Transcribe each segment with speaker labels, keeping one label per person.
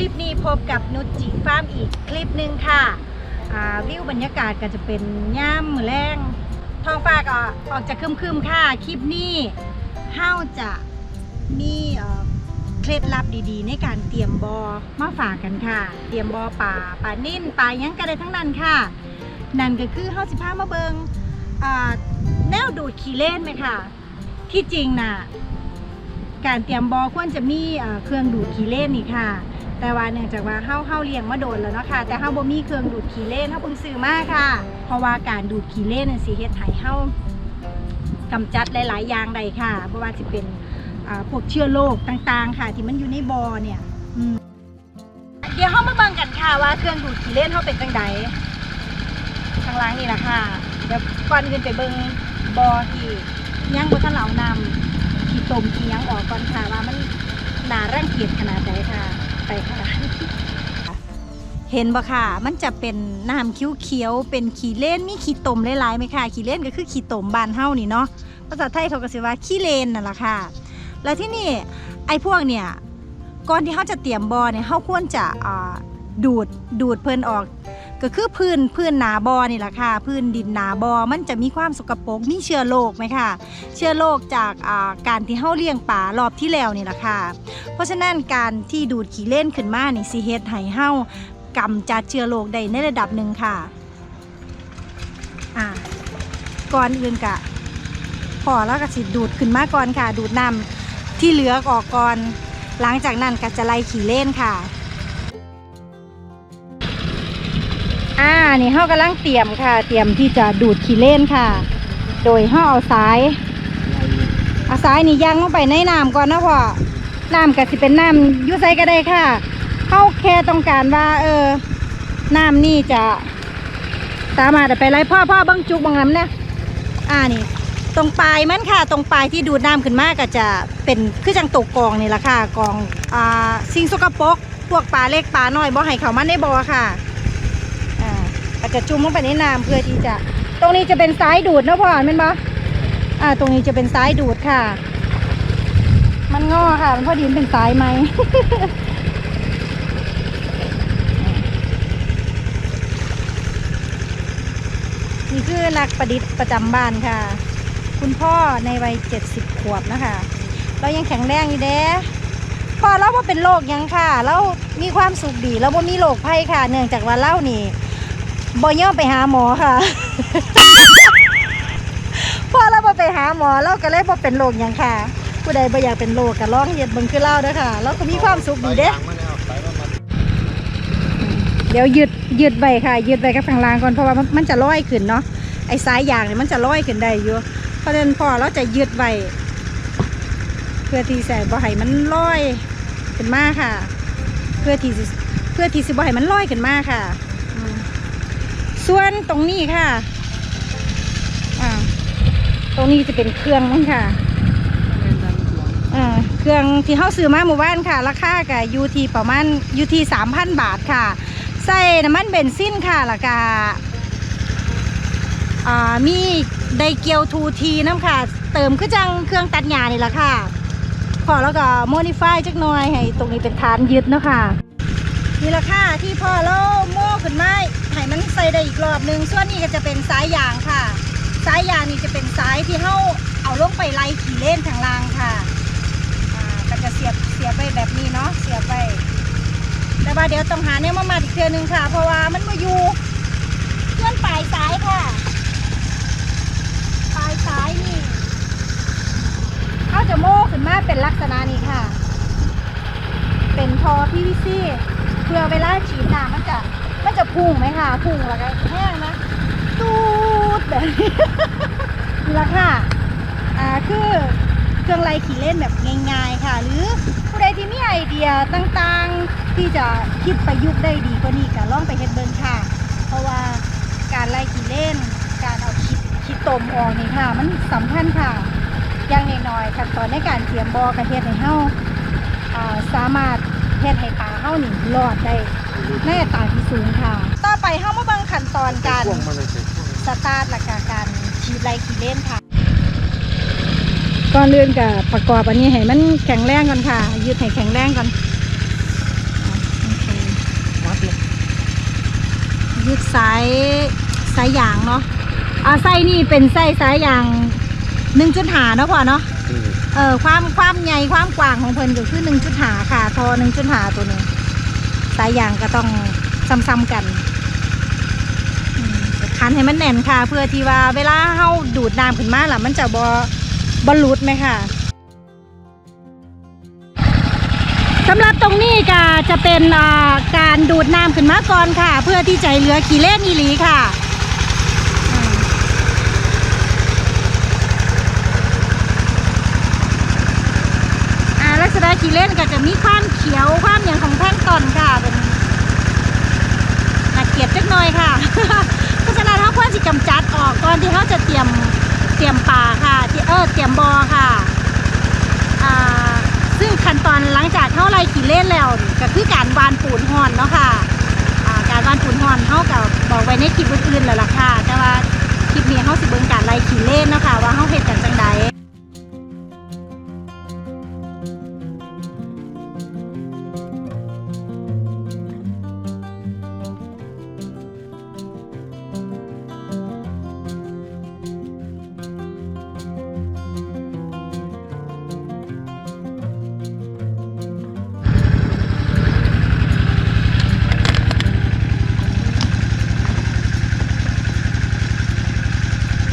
Speaker 1: ลิปนี้พบกับนุชจิฟาร์มอีกคลิปหนึ่งค่ะวิวบรรยากาศก็จะเป็นย่ามมือแรงท้องฟ้าก็ออกจะครึมๆค่ะ คลิปนี้เฮาจะมีเคล็ดลับดีๆ ในการเตรียมบอมาฝากกันค่ะ เตรียมบอป่าป่านิ่นป่ายังกระไดทั้งนั้นค่ะ นั่นก็คือเฮาสิพามาเบิงอ่าแนวดูดขี้เล่นไหมค่ะ ที่จริงน่ะการเตรียมบอควรจะมีเอ่อเครื่องดูดขี้เล่นนี่ค่ะ แต่ว่าเนื่องจากว่าเฮาเฮาเลี้ยงมาโดนแล้วเนาะค่ะแต่เฮาบ่มีเครื่องดูดขี้เล่นเฮาเพิ่งซื้อมาค่ะ เพราะว่าการดูดขี้เล่นน่ะสิเฮ็ดให้เฮากำจัดหลาย ๆ อย่างได้ค่ะบ่ว่าสิเป็นพวกเชื้อโรคต่างๆ ค่ะ ที่มันอยู่ในบอเนี่ยเดี๋ยวเฮามาเบิ่งกันค่ะว่าเครื่องดูดขี้เล่นเฮาเป็นจังไดข้างล่างนี่ล่ะค่ะเดี๋ยวก่อนอื่นไปเบิ่งบอที่ยังบ่ทันเหลานำขี้ตมขี้ยังออกก่อนค่ะว่ามันหนาร่างเกียจขนาด ไปค่ะ เห็นบ่ค่ะ มันจะเป็นน้ำเขียวๆเป็นขี้เล่นมีขี้ตมหลายๆไหมค่ะขี้เล่นก็คือขี้ตมบานเฮานี่เนาะภาษาไทยเขาก็สิว่าขี้เลนนั่นแหละค่ะ แล้วที่นี่ไอ้พวกเนี่ยก่อนที่เขาจะเตรียมบอเนี่ยเขาควรจะดูดดูดเพลินออก ก็คือพื้นพื้นนาบอนี่แหละค่ะ พื้นดินนาบอมันจะมีความสกปรกมีเชื้อโรคไหมค่ะเชื้อโรคจากาการที่เฮาเลี้ยงป่ารอบที่แล้วนี่แหละค่ะ เพราะฉะนั้นการที่ดูดขี้เล่นขึ้นมานี่สิเฮ็ดให้เฮากำจัดเชื้อโรคได้ในระดับหนึ่งค่ะอ่าก่อนอื่นกะพอแล้วก็สิดูดขึ้นมาก่อนค่ะ ดูดน้ำที่เหลือออกก่อน หลังจากนั้นก็จะไล่ขี้เล่นค่ะ อ่านี่เฮากำลังเตรียมค่ะ เตรียมที่จะดูดขี้เล่นค่ะ โดยเฮาเอาสายเอาสายนี่ยังลงไปในน้ำก่อนนะพ่อน้ำก็สิเป็นน้ำยูไซก็ได้ค่ะเฮาแค่ต้องการว่า เออน้ำนี่จะสามารถไปไล่พ่อพ่อบังจุกบังน้ำเนี่ยอ่านี่ตรงปลายมันค่ะ ตรงปลายที่ดูดน้ำขึ้นมาก็จะเป็นคือจังตกกองนี่แหละค่ะกองอ่าสิ่งสกปรกพวกปลาเล็กปลาน้อยบ่ให้เขามาในบ่อค่ะ อาก็จะจุ่มลงไปในน้ำเพื่อที่จะ ตรงนี้จะเป็นสายดูดนะพ่อเห็นปะอ่า ตรงนี้จะเป็นสายดูดค่ะ มันงอค่ะ มันพอดีมันเป็นสายไหมนี่คือนักประดิษฐ์ประจำบ้านค่ะ คุณพ่อในวัยเจ็ดสิบขวบนะคะ เรายังแข็งแรงอยู่เด้พ่อเราว่าเป็นโรคยังค่ะ เรามีความสุขดี เราบ่มีโรคภัยค่ะ เนื่องจากว่าเล่านี่ บ่ย่อไปหาหมอค่ะ พอเราบ่ไปหาหมอเราก็เลยบ่เป็นโรคหยังค่ะ ผู้ใดบ่อยากเป็นโรคก็ลองเฮ็ดเบิ่งคือเล่าเด้อค่ะ เราก็มีความสุขดีเด้เดี๋ยวยืดยืดใบค่ะ ยืดใบกับข้างล่างก่อนเพราะว่ามันจะลอยขึ้นเนาะไอ้สายยางเนี่ยมันจะลอยขึ้นได้อยู่เพราะฉะนั้นพอเราจะยืดใบเพื่อที่ใส่บ่ให้มันลอยขึ้นมาค่ะ เพื่อที่เพื่อที่สิบ่ให้มันลอยขึ้นมาค่ะ ส่วนตรงนี้ค่ะ อ่า ตรงนี้จะเป็นเครื่องมั้งค่ะอ่าเครื่องที่เขาซื้อมาหมู่บ้านค่ะ ราคากับยูทีประมาณยูทีสามพันบาทค่ะ ใส่น้ำมันเบนซินค่ะแล้วก็อ่ามีไดเกียวทูทีน้ำค่ะ เติมคือจังเครื่องตัดหญ้านี่แหละค่ะ พอแล้วก็โมดิฟายจักหน่อยให้ตรงนี้เป็นฐานยึดเนาะค่ะนี่แหละค่ะที่พอเราโม่ขึ้นไมา ให้มันใส่ได้อีกรอบหนึงส่วนนี้ก็จะเป็นสายยางค่ะ สายยางนี่จะเป็นสายที่เขาเอาลงไปไล่ขี่เล่นทางล่างค่ะอ่าก็จะเสียบเสียบไปแบบนี้เนาะเสียบไปแต่ว่าเดี๋ยวต้องหาเนี่ยมามาอีกเทือนึงค่ะ เพราะว่ามันมาอยู่เพื่อนปลายสายค่ะปลายสายนี่เขาจะโม่ขึ้นมาเป็นลักษณะนี้ค่ะ เป็นทอ PVC เพื่อเวลาฉีดน้ำมันจะ จะพุ่งไหมค่ะ พุ่งแล้วก็แห้งนะตูดแบบนี้นี่ละค่ะ อ่าคือเครื่องไล่ขี่เล่นแบบง่ายๆค่ะ หรือผู้ใดที่มีไอเดียต่างๆ ที่จะคิดประยุกต์ได้ดีกว่านี้ก็ลองไปเฮ็ดเบิ่งค่ะ เพราะว่าการไล่ขี่เล่น การเอาขี้ขี้ตมออกนี่ค่ะ มันสำคัญค่ะ อย่างน้อยๆขั้นตอนในการเตรียมบอกระเฮ็ดให้เฮาอ่าสามารถเฮ็ดให้ปลาเฮานี่รอดได้ ในอัตราที่สูงค่ะ ต่อไปเฮามาเบิ่งขั้นตอนการ
Speaker 2: พ่วงมาเลยเสร็จพ่วง
Speaker 1: สตาร์ทหลักการฉีดไล่ขี่เล่นค่ะก่อนเลื่อนกับประกอบอันนี้ให้มันแข็งแรงก่อนค่ะยืดให้แข็งแรงก่อนอะโอเคยึดสายสายยางเนาะอ่าไส้นี่เป็นไส้สายยางหนึ่งจุดหาเนาะพ่อเนาะ
Speaker 2: อืม
Speaker 1: เออความความใหญ่ความกว้างของเพิ่นก็คือหนึ่งจุดหาค่ะทอหนึ่งจุดหาตัวนี้ สายยางก็ต้องซ้ำๆกันคันให้มันแน่นค่ะ เพื่อที่ว่าเวลาเฮาดูดน้ำขึ้นมาล่ะมันจะบอบอลุดไหมค่ะสำหรับตรงนี้ก็จะเป็นการดูดน้ำขึ้นมาก่อนค่ะ เพื่อที่จะเหลือขี่เล่นอีหลีค่ะอืมอ่าลัก ษณะขี้เล่นก็จะมีความเขียวความอย่างของแท่งตอนค่ะเป็นน่าเกลียดจักหน่อยค่ะเพราะฉะนั้นเขาควรจะกำจัดออกก่อนที่เขาจะเตรียมเตรียมปลาค่ะที่เออเตรียมบอค่ะอ่าซึ่งขั้นตอนหลังจากเขาไล่ขี้เล่นแล้วก็คือการวานปูนหอนเนาะค่ะการวานปูนหอนเขากับบอกไว้ในคลิปอื่นๆแล้วล่ะค่ะแต่ว่าคลิปนี้เขาสิเบิ่งการไล่ขี้เล่นเนาะค่ะว่าเขาเฮ็ดกันจังใด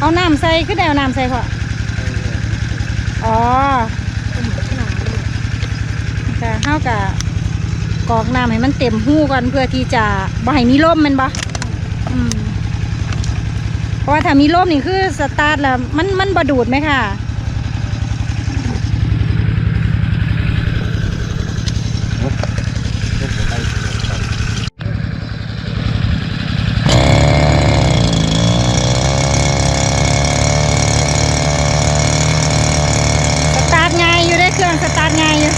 Speaker 1: เอาน้ำใส่ขึ้นได้เอาน้ำใส่พออ๋อจะเข้ากับกอกน้ำให้มันเต็มหู้ก่อนเพื่อที่จะบ่ให้มีร่มมันบ่เพราะว่าถ้ามีร่มนี่คือสตาร์ทแล้วมันมันบดูดไหมค่ะ
Speaker 2: ลูกลูกหัวไล่ตัวนี้ครับ
Speaker 1: สตาร์ทง่ายอยู่ได้ เครื่องสตาร์ทง่ายอยู่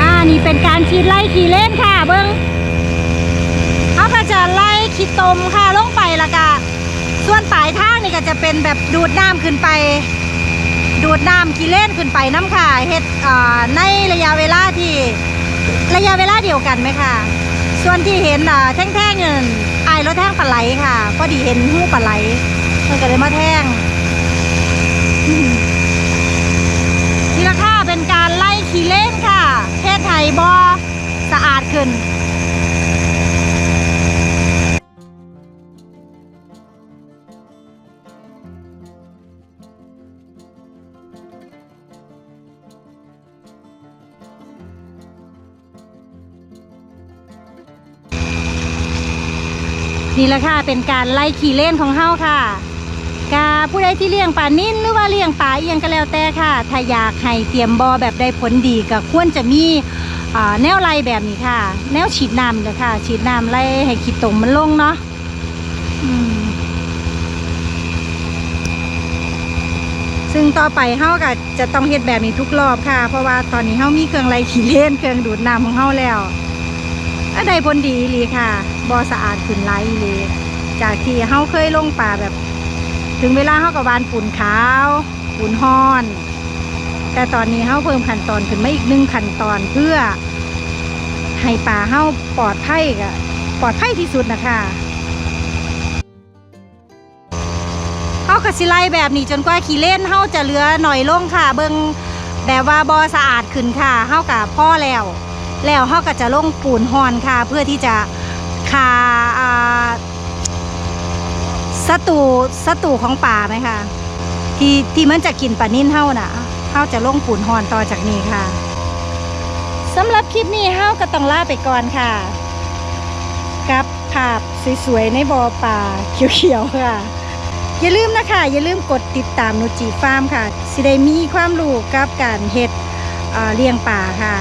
Speaker 1: อ่านี่เป็นการฉีดไล่ขี่เล่นค่ะเบิ้งเขาก็จะไล่ขีดตมค่ะลงไปละกะส่วนปลายทางนี่ก็จะเป็นแบบดูดน้ำขึ้นไป ดูดน้ำขี่เล่นขึ้นไปน้ำค่ะเฮ็ดในระยะเวลาที่ ระยะเวลาเดียวกันไหมค่ะ ส่วนที่เห็นอ่าแท่งๆเงินไอายรถแท่งปลาไหลค่ะพอดีเห็นหู้ปลาไหลมันก็เลยมาแท่งนี่ละค่ะเป็นการไล่ขี่เล่นค่ะเทศไทยบอสะอาดขึ้น นี่แหละค่ะเป็นการไล่ขี่เล่นของเฮาค่ะกาผู้ใดที่เลี้ยงปลานิ่นหรือว่าเลี้ยงปลาเอียงก็แล้วแต่ค่ะ ถ้าอยากให้เตรียมบอแบบได้ผลดีก็ควรจะมีแนวไล่แบบนี้ค่ะ แนวฉีดน้ำเลยค่ะ ฉีดน้ำไล่ให้ขีดตมมันลงเนาะซึ่งต่อไปเฮาก็จะต้องเฮ็ดแบบนี้ทุกรอบค่ะ เพราะว่าตอนนี้เฮามีเครื่องไล่ขี่เล่นเครื่องดูดน้ำของเฮาแล้วก็ได้ผลดีอีหลีค่ะ บอสะอาดขึ้นหลายอีหลีจากที่เฮาเคยลงป่าแบบ ถึงเวลาเฮากับวานปุ่นขาวปุ่นห้อน แต่ตอนนี้เฮาเพิ่มขั้นตอนขึ้นมาอีกหนึ่งขั้นตอนเพื่อ ให้ป่าเฮาปลอดภัยกะปลอดภัยที่สุดนะคะเฮากะสิไลแบบนี้จนกว่าขี้เล่นเฮาจะเหลือหน่อยลงค่ะ เบิงแบบว่าบอสะอาดขึ้นค่ะเฮากะพ่อแล้ว แล้วเขาก็จะลงปูนหอนค่ะ เพื่อที่จะ คาอ่าศัตรูศัตรูของป่าไหมคะที่ที่มันจะกินปลานิ่นเฮาน่ะเฮาจะลงปูนหอนต่อจากนี้ค่ะสำหรับคลิปนี้เฮาก็ต้องลาไปก่อนค่ะ กับภาพสวยๆในบ่อป่าเขียวๆค่ะ อย่าลืมนะคะ อย่าลืมกดติดตามนูจีฟาร์มค่ะ สิได้มีความรู้กับการเฮ็ดเลี้ยงป่าค่ะ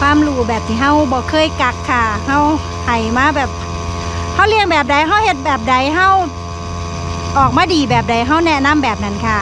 Speaker 1: ความรู้แบบที่เฮาบ่เคยกักค่ะเฮาไห้มาแบบเฮาเลี้ยงแบบใดเฮาเฮ็ดแบบใดเฮาออกมาดีแบบใดเฮาแนะนำแบบนั้นค่ะ